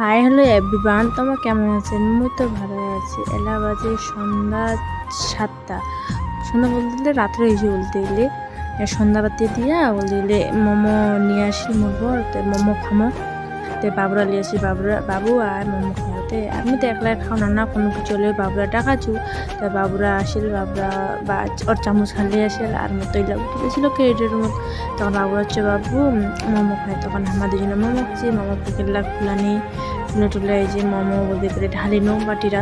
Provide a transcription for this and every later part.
Hi hello everyone তোমরা কেমন আছেন? মুই তো ভালো আছি। এলা বাজে সন্ধ্যা সাতটা। সন্ধ্যা বলতে গেলে রাত্রে এসে বলতে গেলে সন্ধ্যা সন্ধ্যাবাতি দিয়া বলতে গেলে মোমো নিয়ে আসি, মোমো মোমো খামো। তো বাবুরা নিয়ে আসি, বাবুরা, বাবু আর মোমো খাওয়াতে আমি তো একলা খাও না না কোনো কিছু হলে বাবুরা ডাকাচু তা বাবুরা আসিল, বাবুরা বা ওর চামচ খালি আসিল, আর মতো এলা উঠে ছিল ক্রেডিটের রুম তখন বাবুরা হচ্ছে, বাবু মোমো খায় তখন আমার দুজনে মোমো খাচ্ছি মোমো থেকে লাগ ফুলানি ফুলে টুলে এই যে মোমো বলতে করে ঢালিনো বাটিরা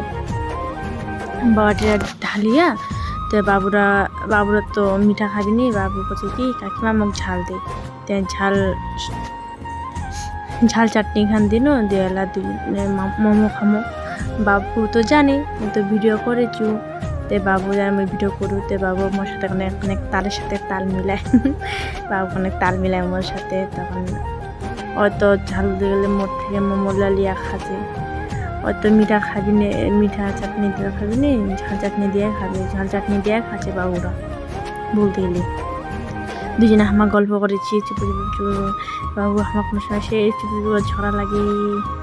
বাটিরা ঢালিয়া, তো বাবুরা বাবুরা তো মিঠা খাবিনি বাবু বলছে, কি কাকিমা মোক ঝাল দে। ঝাল ঝাল চাটনি খান দিন দেওয়ালা দুই মোমো খামো। বাবু তো জানে তো ভিডিও করেছু তে বাবু আমি ভিডিও করু তে বাবু আমার সাথে অনেক অনেক তালের সাথে তাল মিলায়। বাবু অনেক তাল মিলায় আমার সাথে। তখন হয়তো ঝাল দিয়ে গেলে মোট থেকে মোমো, লালিয়া খাচ্ছে। হয়তো মিঠা খাবি মিঠা চাটনি দিয়ে খাবি নে, ঝাল চাটনি দিয়ে খাবে। ঝাল চাটনি দিয়ে খাচ্ছে বাবুরা, বলতে গেলে। দুজনে আমার গল্প করেছি, চুপি চুপি বাবু আমার কোনো সময় সে চুপি চুপি ঝড়া লাগে,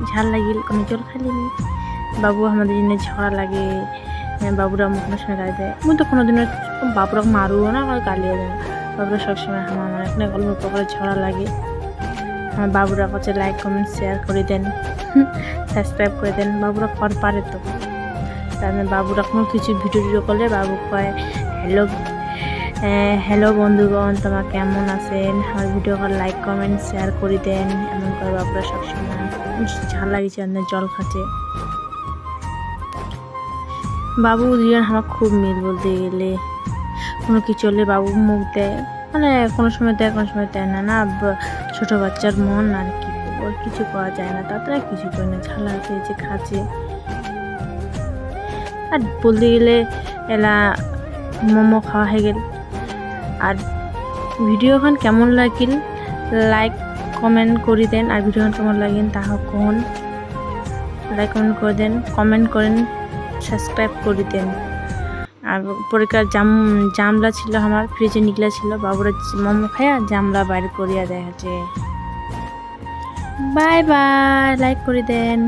ঝাল লাগিল কোনো জল খালিনি বাবু আমাদের জন্য ঝড়া লাগে বাবুরা আমার কোনো সময় গালি দেয়। আমি তো কোনো দিনও বাবুরা মারুও না আর গালিও দেয় না। বাবুরা সবসময় আমার আমার এখানে গল্প করে ঝড়া লাগে। আমার বাবুরা কাছে লাইক কমেন্ট শেয়ার করে দেন। সাবস্ক্রাইব করে দেন। বাবুরা কর পারে তো। তাহলে বাবুরা কোনো কিছু ভিডিও টিডিও করলে বাবু কয় হ্যালো হ্যালো বন্ধুগণ, তোমার কেমন আছেন? আমার video call like comment share করে দেন। এমন করে বাবুরা সবসময়। ঝাল লাগিয়েছে আপনার জল খাচ্ছে। বাবু, দুজন আমার খুব মিল বলতে গেলে। কোনো কিছু হলে বাবু মুখ দেয়। মানে কোনো সময় দেয়, কোনো সময় দেয় না। না ছোটো বাচ্চার মন আর কি ওর কিছু করা যায় না। তাতে কিছু করে না। ঝালা খেয়েছে খাচ্ছে। আর বলতে গেলে, এলা মোমো খাওয়া হয়ে গেল। আর ভিডিওখান কেমন লাগিল লাইক কমেন্ট করে দেন। আর ভিডিওখান কেমন লাগিল তাহা কোন লাইক কমেন্ট করে দেন। কমেন্ট করেন সাবস্ক্রাইব করে দেন। আর পরীক্ষার জাম, জামলা ছিল আমার ফ্রিজে নিকলা ছিল, বাবুরা মোমো খায়া জামলা বাইরে করিয়া দেখাচ্ছে। বাই বাই লাইক করে দেন।